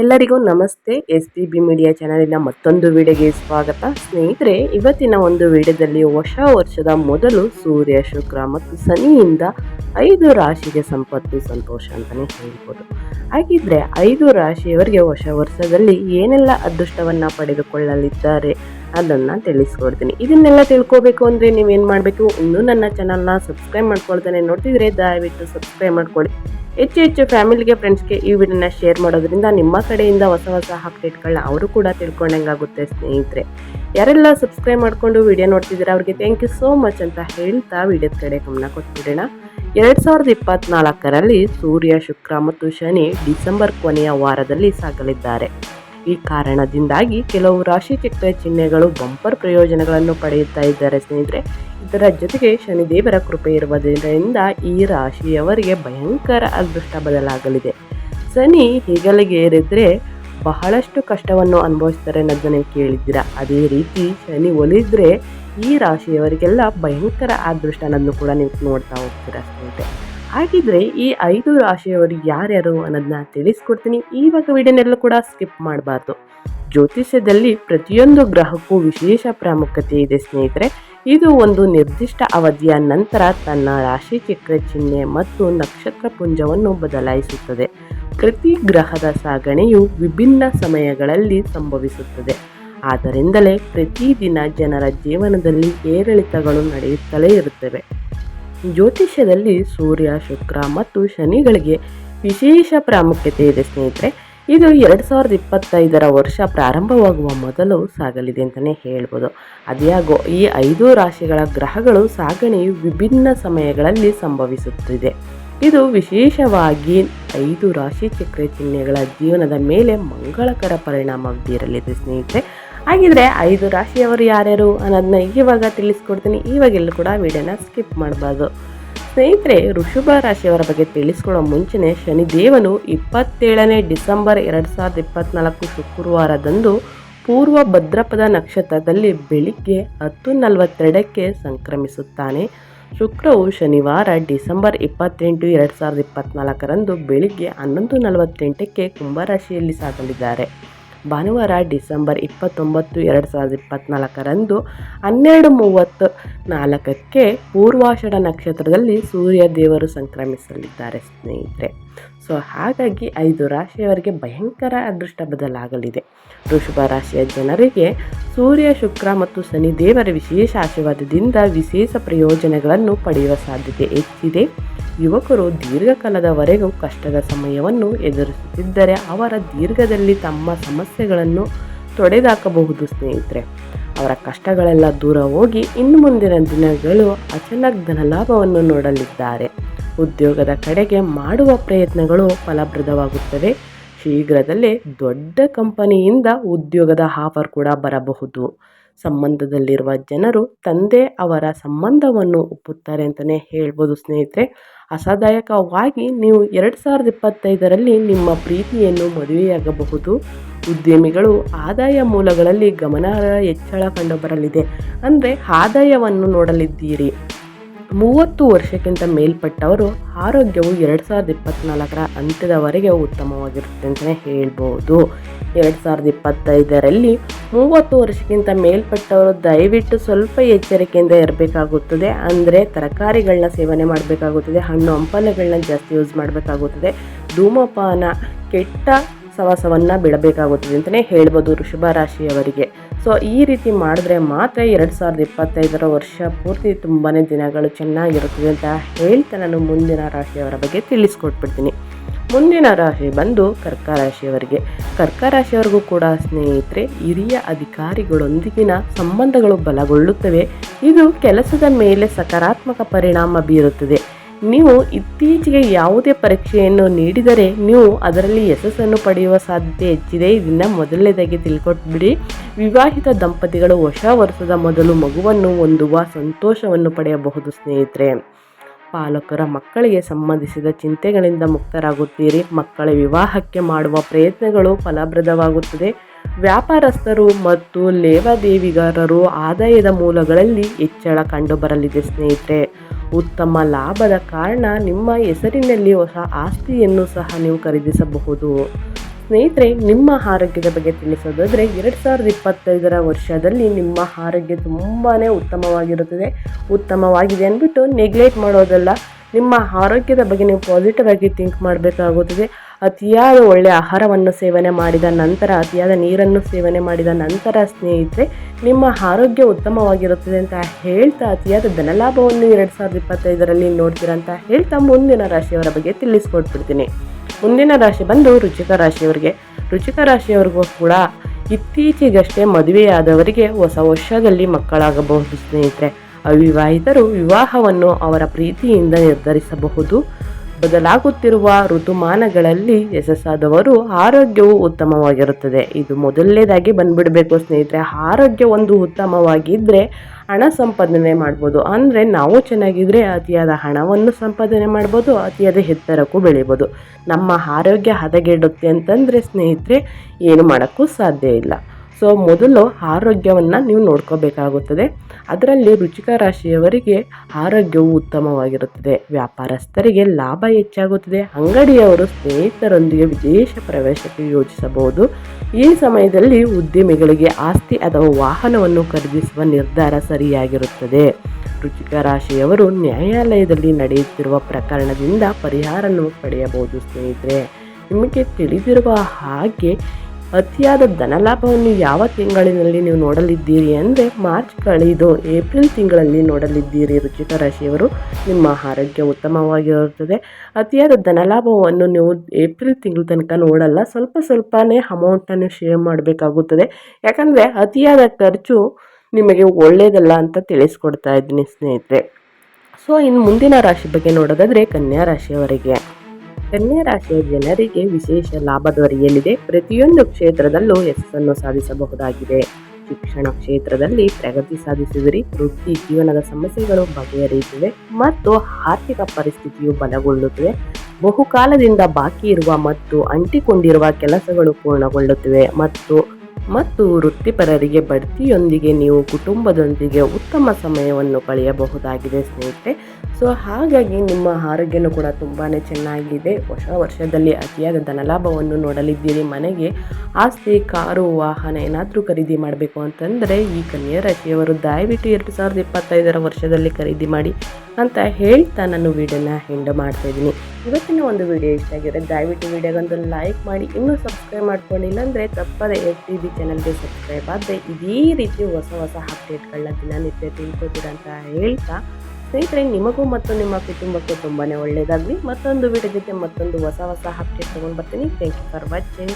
ಎಲ್ಲರಿಗೂ ನಮಸ್ತೆ. S P B media ಚಾನಲಿನ ಮತ್ತೊಂದು ವಿಡಿಯೋಗೆ ಸ್ವಾಗತ. ಸ್ನೇಹಿತರೆ, ಇವತ್ತಿನ ಒಂದು ವಿಡಿಯೋದಲ್ಲಿ ಹೊಸ ವರ್ಷದ ಮೊದಲು ಸೂರ್ಯ, ಶುಕ್ರ ಮತ್ತು ಶನಿಯಿಂದ ಐದು ರಾಶಿಗೆ ಸಂಪತ್ತು, ಸಂತೋಷ ಅಂತಲೇ ಹೇಳ್ಬೋದು. ಹಾಗಿದ್ರೆ ಐದು ರಾಶಿಯವರಿಗೆ ಹೊಸ ವರ್ಷದಲ್ಲಿ ಏನೆಲ್ಲ ಅದೃಷ್ಟವನ್ನು ಪಡೆದುಕೊಳ್ಳಲಿದ್ದಾರೆ? ಅದನ್ನು ತಿಳಿಸ್ಕೊಡ್ತೀನಿ. ಇದನ್ನೆಲ್ಲ ತಿಳ್ಕೊಬೇಕು ಅಂದರೆ ನೀವೇನು ಮಾಡಬೇಕು? ಇನ್ನೂ ನನ್ನ ಚಾನಲ್ನ ಸಬ್ಸ್ಕ್ರೈಬ್ ಮಾಡ್ಕೊಳ್ತಾನೆ. ನೋಡ್ತಿದ್ರೆ ದಯವಿಟ್ಟು ಸಬ್ಸ್ಕ್ರೈಬ್ ಮಾಡ್ಕೊಳ್ಳಿ. ಹೆಚ್ಚು ಹೆಚ್ಚು ಫ್ಯಾಮಿಲಿಗೆ ಫ್ರೆಂಡ್ಸ್ಗೆ ಈ ವಿಡಿಯೋನ ಶೇರ್ ಮಾಡೋದ್ರಿಂದ ನಿಮ್ಮ ಕಡೆಯಿಂದ ಹೊಸ ಹೊಸ ಅಪ್ಡೇಟ್ಗಳನ್ನ ಅವರು ಕೂಡ ತಿಳ್ಕೊಂಡಂಗಾಗುತ್ತೆ, ಸ್ನೇಹಿತರೆ. ಯಾರೆಲ್ಲ ಸಬ್ಸ್ಕ್ರೈಬ್ ಮಾಡಿಕೊಂಡು ವಿಡಿಯೋ ನೋಡ್ತಿದ್ದೀರಾ, ಅವ್ರಿಗೆ ಥ್ಯಾಂಕ್ ಯು ಸೋ ಮಚ್ ಅಂತ ಹೇಳ್ತಾ ವಿಡಿಯೋದ ಕಡೆ ಗಮನ ಕೊಟ್ಬಿಡೋಣ. ಎರಡು ಸಾವಿರದ ಇಪ್ಪತ್ತ್ನಾಲ್ಕರಲ್ಲಿ ಸೂರ್ಯ, ಶುಕ್ರ ಮತ್ತು ಶನಿ ಡಿಸೆಂಬರ್ ಕೊನೆಯ ವಾರದಲ್ಲಿ ಸಾಗಲಿದ್ದಾರೆ. ಈ ಕಾರಣದಿಂದಾಗಿ ಕೆಲವು ರಾಶಿ ಚಕ್ರ ಚಿಹ್ನೆಗಳು ಬಂಪರ್ ಪ್ರಯೋಜನಗಳನ್ನು ಪಡೆಯುತ್ತಾ ಇದ್ದಾರೆ ಸ್ನೇಹಿತರೆ. ಇದರ ಜೊತೆಗೆ ಶನಿದೇವರ ಕೃಪೆ ಇರುವುದರಿಂದ ಈ ರಾಶಿಯವರಿಗೆ ಭಯಂಕರ ಅದೃಷ್ಟ ಬದಲಾಗಲಿದೆ. ಶನಿ ಹೆಗಲಿಗೆ ಏರಿದ್ರೆ ಬಹಳಷ್ಟು ಕಷ್ಟವನ್ನು ಅನುಭವಿಸ್ತಾರೆ ಅನ್ನೋದನ್ನ ಕೇಳಿದ್ದೀರಾ. ಅದೇ ರೀತಿ ಶನಿ ಒಲಿದ್ರೆ ಈ ರಾಶಿಯವರಿಗೆಲ್ಲ ಭಯಂಕರ ಅದೃಷ್ಟ ಅನ್ನೋದನ್ನು ಕೂಡ ನೀವು ನೋಡ್ತಾ ಹೋಗ್ತೀರಾ ಸ್ನೇಹಿತರೆ. ಹಾಗಿದ್ರೆ ಈ ಐದು ರಾಶಿಯವರು ಯಾರ್ಯಾರು ಅನ್ನೋದನ್ನ ತಿಳಿಸ್ಕೊಡ್ತೀನಿ. ಇವಾಗ ವಿಡಿಯೋನೆಲ್ಲ ಕೂಡ ಸ್ಕಿಪ್ ಮಾಡಬಾರ್ದು. ಜ್ಯೋತಿಷ್ಯದಲ್ಲಿ ಪ್ರತಿಯೊಂದು ಗ್ರಹಕ್ಕೂ ವಿಶೇಷ ಪ್ರಾಮುಖ್ಯತೆ ಇದೆ ಸ್ನೇಹಿತರೆ. ಇದು ಒಂದು ನಿರ್ದಿಷ್ಟ ಅವಧಿಯ ನಂತರ ತನ್ನ ರಾಶಿ ಚಕ್ರ ಚಿಹ್ನೆ ಮತ್ತು ನಕ್ಷತ್ರ ಪುಂಜವನ್ನು ಬದಲಾಯಿಸುತ್ತದೆ. ಪ್ರತಿ ಗ್ರಹದ ಸಾಗಣೆಯು ವಿಭಿನ್ನ ಸಮಯಗಳಲ್ಲಿ ಸಂಭವಿಸುತ್ತದೆ. ಆದ್ದರಿಂದಲೇ ಪ್ರತಿದಿನ ಜನರ ಜೀವನದಲ್ಲಿ ಏರಿಳಿತಗಳು ನಡೆಯುತ್ತಲೇ ಇರುತ್ತವೆ. ಜ್ಯೋತಿಷ್ಯದಲ್ಲಿ ಸೂರ್ಯ, ಶುಕ್ರ ಮತ್ತು ಶನಿಗಳಿಗೆ ವಿಶೇಷ ಪ್ರಾಮುಖ್ಯತೆ ಇದೆ ಸ್ನೇಹಿತರೆ. ಇದು ಎರಡು ಸಾವಿರದ ಇಪ್ಪತ್ತೈದರ ವರ್ಷ ಪ್ರಾರಂಭವಾಗುವ ಮೊದಲು ಸಾಗಲಿದೆ ಅಂತಲೇ ಹೇಳ್ಬೋದು. ಅದ್ಯಾಗೋ ಈ ಐದು ರಾಶಿಗಳ ಗ್ರಹಗಳು ಸಾಗಣೆಯು ವಿಭಿನ್ನ ಸಮಯಗಳಲ್ಲಿ ಸಂಭವಿಸುತ್ತಿದೆ. ಇದು ವಿಶೇಷವಾಗಿ ಐದು ರಾಶಿ ಚಕ್ರ ಚಿಹ್ನೆಗಳ ಜೀವನದ ಮೇಲೆ ಮಂಗಳಕರ ಪರಿಣಾಮ ಬೀರಲಿದೆ ಸ್ನೇಹಿತರೆ. ಹಾಗಿದ್ರೆ ಐದು ರಾಶಿಯವರು ಯಾರ್ಯಾರು ಅನ್ನೋದನ್ನ ಇವಾಗ ತಿಳಿಸ್ಕೊಡ್ತೀನಿ. ಇವಾಗೆಲ್ಲೂ ಕೂಡ ವಿಡಿಯೋನ ಸ್ಕಿಪ್ ಮಾಡಬಾರ್ದು. ಸ್ನೇಹಿತರೆ ಋಷಭ ರಾಶಿಯವರ ಬಗ್ಗೆ ತಿಳಿಸ್ಕೊಳ್ಳೋ ಮುಂಚೆನೆ ಶನಿದೇವನು ಇಪ್ಪತ್ತೇಳನೇ ಡಿಸೆಂಬರ್ ಎರಡು ಸಾವಿರದ ಇಪ್ಪತ್ತ್ನಾಲ್ಕು ಶುಕ್ರವಾರದಂದು ಪೂರ್ವ ಭದ್ರಪದ ನಕ್ಷತ್ರದಲ್ಲಿ ಬೆಳಿಗ್ಗೆ ಹತ್ತು ನಲವತ್ತೆರಡಕ್ಕೆ ಸಂಕ್ರಮಿಸುತ್ತಾನೆ. ಶುಕ್ರವು ಶನಿವಾರ ಡಿಸೆಂಬರ್ ಇಪ್ಪತ್ತೆಂಟು ಎರಡು ಸಾವಿರದ ಇಪ್ಪತ್ತ್ನಾಲ್ಕರಂದು ಬೆಳಿಗ್ಗೆ ಹನ್ನೊಂದು ನಲವತ್ತೆಂಟಕ್ಕೆ ಕುಂಭರಾಶಿಯಲ್ಲಿ ಸಾಗಲಿದ್ದಾರೆ. ಭಾನುವಾರ ಡಿಸೆಂಬರ್ ಇಪ್ಪತ್ತೊಂಬತ್ತು ಎರಡು ಸಾವಿರದ ಇಪ್ಪತ್ತ್ನಾಲ್ಕರಂದು ಹನ್ನೆರಡು ಮೂವತ್ತು ನಾಲ್ಕಕ್ಕೆ ಪೂರ್ವಾಷಾಢ ನಕ್ಷತ್ರದಲ್ಲಿ ಸೂರ್ಯ ದೇವರು ಸಂಕ್ರಮಿಸಲಿದ್ದಾರೆ ಸ್ನೇಹಿತರೆ. ಸೊ ಹಾಗಾಗಿ ಐದು ರಾಶಿಯವರಿಗೆ ಭಯಂಕರ ಅದೃಷ್ಟ ಬದಲಾಗಲಿದೆ. ವೃಷಭ ರಾಶಿಯ ಜನರಿಗೆ ಸೂರ್ಯ, ಶುಕ್ರ ಮತ್ತು ಶನಿ ದೇವರ ವಿಶೇಷ ಆಶೀರ್ವಾದದಿಂದ ವಿಶೇಷ ಪ್ರಯೋಜನಗಳನ್ನು ಪಡೆಯುವ ಸಾಧ್ಯತೆ ಹೆಚ್ಚಿದೆ. ಯುವಕರು ದೀರ್ಘಕಾಲದವರೆಗೂ ಕಷ್ಟದ ಸಮಯವನ್ನು ಎದುರಿಸುತ್ತಿದ್ದರೆ ಅವರ ದೀರ್ಘದಲ್ಲಿ ತಮ್ಮ ಸಮಸ್ಯೆಗಳನ್ನು ತೊಡೆದಾಕಬಹುದು ಸ್ನೇಹಿತರೆ. ಅವರ ಕಷ್ಟಗಳೆಲ್ಲ ದೂರ ಹೋಗಿ ಇನ್ನು ಮುಂದಿನ ದಿನಗಳು ಅಚಾನಕ್ ಧನಲಾಭವನ್ನು ನೋಡಲಿದ್ದಾರೆ. ಉದ್ಯೋಗದ ಕಡೆಗೆ ಮಾಡುವ ಪ್ರಯತ್ನಗಳು ಫಲಪ್ರದವಾಗುತ್ತವೆ. ಶೀಘ್ರದಲ್ಲೇ ದೊಡ್ಡ ಕಂಪನಿಯಿಂದ ಉದ್ಯೋಗದ ಆಫರ್ ಕೂಡ ಬರಬಹುದು. ಸಂಬಂಧದಲ್ಲಿರುವ ಜನರು ತಂದೆ ಅವರ ಸಂಬಂಧವನ್ನು ಒಪ್ಪುತ್ತಾರೆ ಅಂತಲೇ ಹೇಳ್ಬೋದು ಸ್ನೇಹಿತರೆ. ಅಸಾದಾಯಕವಾಗಿ ನೀವು ಎರಡು ಸಾವಿರದ ಇಪ್ಪತ್ತೈದರಲ್ಲಿ ನಿಮ್ಮ ಪ್ರೀತಿಯನ್ನು ಮದುವೆಯಾಗಬಹುದು. ಉದ್ಯಮಿಗಳು ಆದಾಯ ಮೂಲಗಳಲ್ಲಿ ಗಮನಾರ್ಹ ಹೆಚ್ಚಳ ಕಂಡುಬರಲಿದೆ. ಅಂದರೆ ಆದಾಯವನ್ನು ನೋಡಲಿದ್ದೀರಿ. ಮೂವತ್ತು ವರ್ಷಕ್ಕಿಂತ ಮೇಲ್ಪಟ್ಟವರು ಆರೋಗ್ಯವು ಎರಡು ಸಾವಿರದ ಇಪ್ಪತ್ತ್ನಾಲ್ಕರ ಅಂತ್ಯದವರೆಗೆ ಉತ್ತಮವಾಗಿರುತ್ತೆ ಅಂತಲೇ ಹೇಳ್ಬೋದು. ಎರಡು ಸಾವಿರದ ಇಪ್ಪತ್ತೈದರಲ್ಲಿ ಮೂವತ್ತು ವರ್ಷಕ್ಕಿಂತ ಮೇಲ್ಪಟ್ಟವರು ದಯವಿಟ್ಟು ಸ್ವಲ್ಪ ಎಚ್ಚರಿಕೆಯಿಂದ ಇರಬೇಕಾಗುತ್ತದೆ. ಅಂದರೆ ತರಕಾರಿಗಳನ್ನ ಸೇವನೆ ಮಾಡಬೇಕಾಗುತ್ತದೆ, ಹಣ್ಣು ಹಂಪಲುಗಳನ್ನ ಜಾಸ್ತಿ ಯೂಸ್ ಮಾಡಬೇಕಾಗುತ್ತದೆ, ಧೂಮಪಾನ, ಕೆಟ್ಟ ಸವಾಸವನ್ನು ಬಿಡಬೇಕಾಗುತ್ತದೆ ಅಂತಲೇ ಹೇಳ್ಬೋದು ವೃಷಭ ರಾಶಿಯವರಿಗೆ. ಸೊ ಈ ರೀತಿ ಮಾಡಿದ್ರೆ ಮಾತ್ರ ಎರಡು ಸಾವಿರದ ಇಪ್ಪತ್ತೈದರ ವರ್ಷ ಪೂರ್ತಿ ತುಂಬಾ ದಿನಗಳು ಚೆನ್ನಾಗಿರುತ್ತದೆ ಅಂತ ಹೇಳ್ತಾ ನಾನು ಮುಂದಿನ ರಾಶಿಯವರ ಬಗ್ಗೆ ತಿಳಿಸ್ಕೊಟ್ಬಿಡ್ತೀನಿ. ಮುಂದಿನ ರಾಶಿ ಬಂದು ಕರ್ಕ ರಾಶಿಯವರಿಗೆ ಕರ್ಕ ರಾಶಿಯವರಿಗೂ ಕೂಡ ಸ್ನೇಹಿತರೆ, ಹಿರಿಯ ಅಧಿಕಾರಿಗಳೊಂದಿಗಿನ ಸಂಬಂಧಗಳು ಬಲಗೊಳ್ಳುತ್ತವೆ. ಇದು ಕೆಲಸದ ಮೇಲೆ ಸಕಾರಾತ್ಮಕ ಪರಿಣಾಮ ಬೀರುತ್ತದೆ. ನೀವು ಇತ್ತೀಚೆಗೆ ಯಾವುದೇ ಪರೀಕ್ಷೆಯನ್ನು ನೀಡಿದರೆ ನೀವು ಅದರಲ್ಲಿ ಯಶಸ್ಸನ್ನು ಪಡೆಯುವ ಸಾಧ್ಯತೆ ಹೆಚ್ಚಿದೆ. ಇದನ್ನು ಮೊದಲನೇದಾಗಿ ತಿಳ್ಕೊಟ್ಬಿಡಿ. ವಿವಾಹಿತ ದಂಪತಿಗಳು ಹೊಸ ವರ್ಷದ ಮೊದಲು ಮಗುವನ್ನು ಹೊಂದುವ ಸಂತೋಷವನ್ನು ಪಡೆಯಬಹುದು ಸ್ನೇಹಿತರೆ. ಪಾಲಕರ ಮಕ್ಕಳಿಗೆ ಸಂಬಂಧಿಸಿದ ಚಿಂತೆಗಳಿಂದ ಮುಕ್ತರಾಗುತ್ತೀರಿ. ಮಕ್ಕಳ ವಿವಾಹಕ್ಕೆ ಮಾಡುವ ಪ್ರಯತ್ನಗಳು ಫಲಪ್ರದವಾಗುತ್ತದೆ. ವ್ಯಾಪಾರಸ್ಥರು ಮತ್ತು ಲೇವಾದೇವಿಗಾರರು ಆದಾಯದ ಮೂಲಗಳಲ್ಲಿ ಹೆಚ್ಚಳ ಕಂಡುಬರಲಿದೆ ಸ್ನೇಹಿತರೆ. ಉತ್ತಮ ಲಾಭದ ಕಾರಣ ನಿಮ್ಮ ಹೆಸರಿನಲ್ಲಿ ಹೊಸ ಆಸ್ತಿಯನ್ನು ಸಹ ನೀವು ಖರೀದಿಸಬಹುದು. ಸ್ನೇಹಿತರೆ, ನಿಮ್ಮ ಆರೋಗ್ಯದ ಬಗ್ಗೆ ತಿಳಿಸೋದಾದರೆ, ಎರಡು ಸಾವಿರದ ಇಪ್ಪತ್ತೈದರ ವರ್ಷದಲ್ಲಿ ನಿಮ್ಮ ಆರೋಗ್ಯ ತುಂಬಾ ಉತ್ತಮವಾಗಿರುತ್ತದೆ. ಉತ್ತಮವಾಗಿದೆ ಅಂದ್ಬಿಟ್ಟು ನೆಗ್ಲೆಕ್ಟ್ ಮಾಡೋದಲ್ಲ. ನಿಮ್ಮ ಆರೋಗ್ಯದ ಬಗ್ಗೆ ನೀವು ಪಾಸಿಟಿವ್ ಆಗಿ ಥಿಂಕ್ ಮಾಡಬೇಕಾಗುತ್ತದೆ. ಅತಿಯಾದ ಒಳ್ಳೆಯ ಆಹಾರವನ್ನು ಸೇವನೆ ಮಾಡಿದ ನಂತರ, ಅತಿಯಾದ ನೀರನ್ನು ಸೇವನೆ ಮಾಡಿದ ನಂತರ ಸ್ನೇಹಿತರೆ, ನಿಮ್ಮ ಆರೋಗ್ಯ ಉತ್ತಮವಾಗಿರುತ್ತದೆ ಅಂತ ಹೇಳ್ತಾ ಅತಿಯಾದ ಧನಲಾಭವನ್ನು ಎರಡು ಸಾವಿರದ ಇಪ್ಪತ್ತೈದರಲ್ಲಿ ನೋಡ್ತೀರಾ ಅಂತ ಹೇಳ್ತಾ ಮುಂದಿನ ರಾಶಿಯವರ ಬಗ್ಗೆ ತಿಳಿಸ್ಕೊಟ್ಬಿಡ್ತೀನಿ. ಮುಂದಿನ ರಾಶಿ ಬಂದು ರುಚಿಕ ರಾಶಿಯವರಿಗೆ. ರುಚಿಕ ರಾಶಿಯವರಿಗೂ ಕೂಡ ಇತ್ತೀಚೆಗಷ್ಟೇ ಮದುವೆಯಾದವರಿಗೆ ಹೊಸ ವರ್ಷದಲ್ಲಿ ಮಕ್ಕಳಾಗಬಹುದು ಸ್ನೇಹಿತರೆ. ಅವಿವಾಹಿತರು ವಿವಾಹವನ್ನು ಅವರ ಪ್ರೀತಿಯಿಂದ ನಿರ್ಧರಿಸಬಹುದು. ಬದಲಾಗುತ್ತಿರುವ ಋತುಮಾನಗಳಲ್ಲಿ ಯಶಸ್ಸಾದವರು ಆರೋಗ್ಯವು ಉತ್ತಮವಾಗಿರುತ್ತದೆ. ಇದು ಮೊದಲನೇದಾಗಿ ಬಂದ್ಬಿಡಬೇಕು ಸ್ನೇಹಿತರೆ. ಆರೋಗ್ಯ ಒಂದು ಉತ್ತಮವಾಗಿದ್ದರೆ ಹಣ ಸಂಪಾದನೆ ಮಾಡ್ಬೋದು. ಅಂದರೆ ನಾವು ಚೆನ್ನಾಗಿದ್ದರೆ ಅತಿಯಾದ ಹಣವನ್ನು ಸಂಪಾದನೆ ಮಾಡ್ಬೋದು, ಅತಿಯಾದ ಎತ್ತರಕ್ಕೂ ಬೆಳಿಬೋದು. ನಮ್ಮ ಆರೋಗ್ಯ ಹದಗೆಡುತ್ತೆ ಅಂತಂದರೆ ಸ್ನೇಹಿತರೆ, ಏನು ಮಾಡೋಕ್ಕೂ ಸಾಧ್ಯ ಇಲ್ಲ. ಸೊ ಮೊದಲು ಆರೋಗ್ಯವನ್ನು ನೀವು ನೋಡ್ಕೋಬೇಕಾಗುತ್ತದೆ. ಅದರಲ್ಲಿ ರುಚಿಕ ರಾಶಿಯವರಿಗೆ ಆರೋಗ್ಯವು ಉತ್ತಮವಾಗಿರುತ್ತದೆ. ವ್ಯಾಪಾರಸ್ಥರಿಗೆ ಲಾಭ ಹೆಚ್ಚಾಗುತ್ತದೆ. ಅಂಗಡಿಯವರು ಸ್ನೇಹಿತರೊಂದಿಗೆ ವಿಶೇಷ ಪ್ರವೇಶಕ್ಕೆ ಯೋಜಿಸಬಹುದು ಈ ಸಮಯದಲ್ಲಿ ಉದ್ಯಮಿಗಳಿಗೆ ಆಸ್ತಿ ಅಥವಾ ವಾಹನವನ್ನು ಖರೀದಿಸುವ ನಿರ್ಧಾರ ಸರಿಯಾಗಿರುತ್ತದೆ. ರುಚಿಕ ರಾಶಿಯವರು ನ್ಯಾಯಾಲಯದಲ್ಲಿ ನಡೆಯುತ್ತಿರುವ ಪ್ರಕರಣದಿಂದ ಪರಿಹಾರವನ್ನು ಪಡೆಯಬಹುದು ಸ್ನೇಹಿತರೆ. ನಿಮಗೆ ತಿಳಿದಿರುವ ಹಾಗೆ ಅತಿಯಾದ ಧನಲಾಭವನ್ನು ಯಾವ ತಿಂಗಳಿನಲ್ಲಿ ನೀವು ನೋಡಲಿದ್ದೀರಿ ಅಂದರೆ ಮಾರ್ಚ್ ಕಳೆದು ಏಪ್ರಿಲ್ ತಿಂಗಳಲ್ಲಿ ನೋಡಲಿದ್ದೀರಿ ರುಚಿಕ ರಾಶಿಯವರು. ನಿಮ್ಮ ಆರೋಗ್ಯ ಉತ್ತಮವಾಗಿರುತ್ತದೆ. ಅತಿಯಾದ ಧನಲಾಭವನ್ನು ನೀವು ಏಪ್ರಿಲ್ ತಿಂಗಳ ತನಕ ನೋಡಲ್ಲ. ಸ್ವಲ್ಪ ಸ್ವಲ್ಪನೇ ಅಮೌಂಟನ್ನು ಶೇವ್ ಮಾಡಬೇಕಾಗುತ್ತದೆ. ಯಾಕಂದರೆ ಅತಿಯಾದ ಖರ್ಚು ನಿಮಗೆ ಒಳ್ಳೆಯದಲ್ಲ ಅಂತ ತಿಳಿಸ್ಕೊಡ್ತಾ ಇದ್ದೀನಿ ಸ್ನೇಹಿತರೆ. ಸೊ ಇನ್ನು ಮುಂದಿನ ರಾಶಿ ಬಗ್ಗೆ ನೋಡೋದಾದರೆ ಕನ್ಯಾ ರಾಶಿಯವರಿಗೆ. ಕನ್ಯಾ ರಾಶಿಯ ಜನರಿಗೆ ವಿಶೇಷ ಲಾಭ ದೊರೆಯಲಿದೆ. ಪ್ರತಿಯೊಂದು ಕ್ಷೇತ್ರದಲ್ಲೂ ಯಶಸ್ಸನ್ನು ಸಾಧಿಸಬಹುದಾಗಿದೆ. ಶಿಕ್ಷಣ ಕ್ಷೇತ್ರದಲ್ಲಿ ಪ್ರಗತಿ ಸಾಧಿಸಿದರೆ. ವೃತ್ತಿ ಜೀವನದ ಸಮಸ್ಯೆಗಳು ಬಗೆಹರಿಯುತ್ತಿವೆ ಮತ್ತು ಆರ್ಥಿಕ ಪರಿಸ್ಥಿತಿಯು ಬಲಗೊಳ್ಳುತ್ತಿವೆ ಬಹುಕಾಲದಿಂದ ಬಾಕಿ ಇರುವ ಮತ್ತು ಅಂಟಿಕೊಂಡಿರುವ ಕೆಲಸಗಳು ಪೂರ್ಣಗೊಳ್ಳುತ್ತಿವೆ ಮತ್ತು ಮತ್ತು ವೃತ್ತಿಪರರಿಗೆ ಬಡ್ತಿಯೊಂದಿಗೆ ನೀವು ಕುಟುಂಬದೊಂದಿಗೆ ಉತ್ತಮ ಸಮಯವನ್ನು ಕಳೆಯಬಹುದಾಗಿದೆ ಸ್ನೇಹಿತರೆ. ಸೊ, ಹಾಗಾಗಿ ನಿಮ್ಮ ಆರೋಗ್ಯನೂ ಕೂಡ ತುಂಬಾ ಚೆನ್ನಾಗಿದೆ. ಹೊಸ ವರ್ಷದಲ್ಲಿ ಅತಿಯಾದ ಧನಲಾಭವನ್ನು ನೋಡಲಿದ್ದೀರಿ. ಮನೆಗೆ ಆಸ್ತಿ, ಕಾರು, ವಾಹನ ಏನಾದರೂ ಖರೀದಿ ಮಾಡಬೇಕು ಅಂತಂದರೆ ಈ ಕನ್ಯಾ ರಾಶಿಯವರು ದಯವಿಟ್ಟು ಎರಡು ಸಾವಿರದ ಇಪ್ಪತ್ತೈದರ ವರ್ಷದಲ್ಲಿ ಖರೀದಿ ಮಾಡಿ. ಅಂತ ಹೇಳ್ತಾ ನಾನು ವಿಡಿಯೋನ ಹೆಂಡ್ ಮಾಡ್ತಾ ಇದ್ದೀನಿ. ಇವತ್ತಿನ ಒಂದು ವಿಡಿಯೋ ಇಷ್ಟ ಆಗಿದೆ ದಯವಿಟ್ಟು ವಿಡಿಯೋಗೊಂದು ಲೈಕ್ ಮಾಡಿ, ಇನ್ನೂ ಸಬ್ಸ್ಕ್ರೈಬ್ ಮಾಡ್ಕೊಂಡಿಲ್ಲ ಅಂದರೆ ತಪ್ಪದೆ ಎಸ್ ಟಿ ಬಿ ಚಾನಲ್ಗೆ ಸಬ್ಸ್ಕ್ರೈಬ್ ಆದರೆ ಇದೇ ರೀತಿ ಹೊಸ ಹೊಸ ಅಪ್ಡೇಟ್ಗಳನ್ನ ದಿನನಿತ್ಯ ತಿಳ್ಕೊತೀರಾ ಅಂತ ಹೇಳ್ತಾ, ಸ್ನೇಹಿತರೆ, ನಿಮಗೂ ಮತ್ತು ನಿಮ್ಮ ಕುಟುಂಬಕ್ಕೂ ತುಂಬಾ ಒಳ್ಳೆಯದಾಗಲಿ ಮತ್ತೊಂದು ವಿಡಿಯೋ ಜೊತೆ ಮತ್ತೊಂದು ಹೊಸ ಹೊಸ ಅಪ್ಡೇಟ್ ತೊಗೊಂಡು ಬರ್ತೀನಿ. Thank you for watching